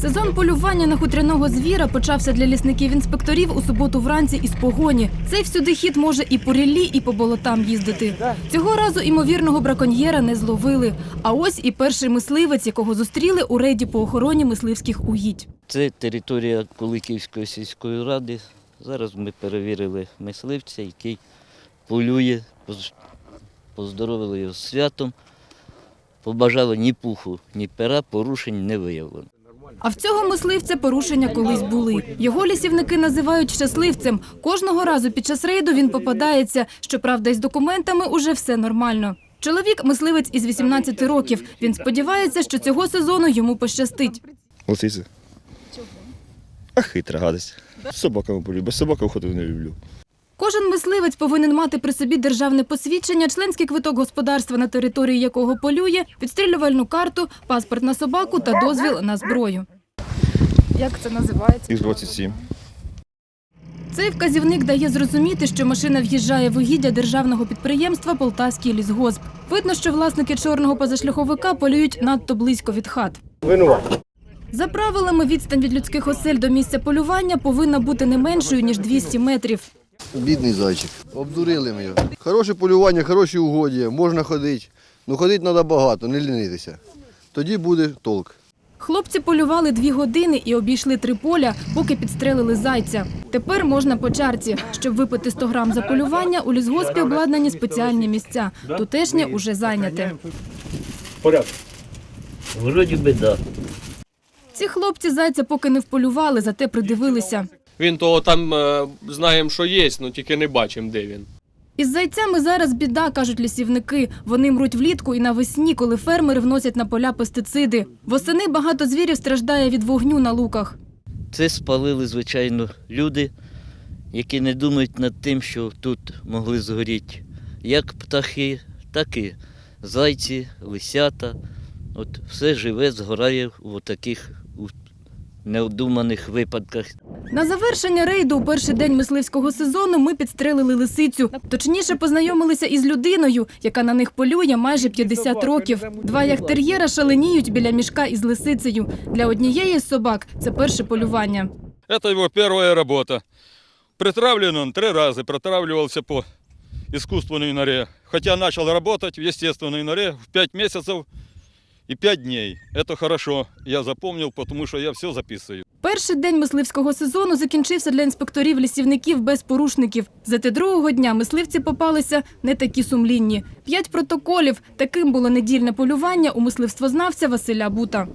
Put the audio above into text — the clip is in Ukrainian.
Сезон полювання на хутряного звіра почався для лісників-інспекторів у суботу вранці із погоні. Цей всюди хід може і по ріллі, і по болотам їздити. Цього разу імовірного браконьєра не зловили. А ось і перший мисливець, якого зустріли у рейді по охороні мисливських угідь. Це територія Куликівської сільської ради. Зараз ми перевірили мисливця, який полює, поздоровили його з святом. Побажали ні пуху, ні пера, порушень не виявлено. А в цього мисливця порушення колись були. Його лісівники називають щасливцем. Кожного разу під час рейду він попадається. Щоправда, із документами уже все нормально. Чоловік мисливець із 18 років. Він сподівається, що цього сезону йому пощастить. Лисиця. Чого? А хитра гадость. З собаками полюбив. Без собак охоту не люблю. Кожен мисливець повинен мати при собі державне посвідчення, членський квиток господарства, на території якого полює, підстрілювальну карту, паспорт на собаку та дозвіл на зброю. Як це називається? Х-27. Цей вказівник дає зрозуміти, що машина в'їжджає в угіддя державного підприємства Полтавський лісгосп. Видно, що власники чорного позашляховика полюють надто близько від хат. За правилами, відстань від людських осель до місця полювання повинна бути не меншою ніж 200 метрів. Бідний зайчик. Обдурили ми його. Хороше полювання, хороші угодія, можна ходити. Ну ходити треба багато, не лінитися. Тоді буде толк. Хлопці полювали дві години і обійшли три поля, поки підстрелили зайця. Тепер можна по чарці. Щоб випити 100 грам за полювання, у лісгоспі обладнані спеціальні місця. Тутешнє уже зайняте. Вроді би, да. Ці хлопці зайця поки не вполювали, зате придивилися. Він того там е, знаємо, що є, але тільки не бачимо, де він. Із зайцями зараз біда, кажуть лісівники. Вони мруть влітку і навесні, коли фермери вносять на поля пестициди. Восени багато звірів страждає від вогню на луках. Це спалили, звичайно, люди, які не думають над тим, що тут могли згоріти як птахи, так і зайці, лисята. От все живе згорає в таких необдуманих випадках. На завершення рейду у перший день мисливського сезону ми підстрелили лисицю. Точніше, познайомилися із людиною, яка на них полює майже 50 років. Два яхтер'єра шаленіють біля мішка із лисицею. Для однієї з собак це перше полювання. Это его первая работа. Притравлен он три раза, протравливался по искусственной норе. Хотя начал работать в естественной норе в 5 месяцев и 5 дней. Это хорошо, я запомнил, потому что я все записываю. Перший день мисливського сезону закінчився для інспекторів-лісівників без порушників. Зате другого дня мисливці попалися не такі сумлінні. П'ять протоколів. Таким було недільне полювання у мисливствознавця Василя Бута.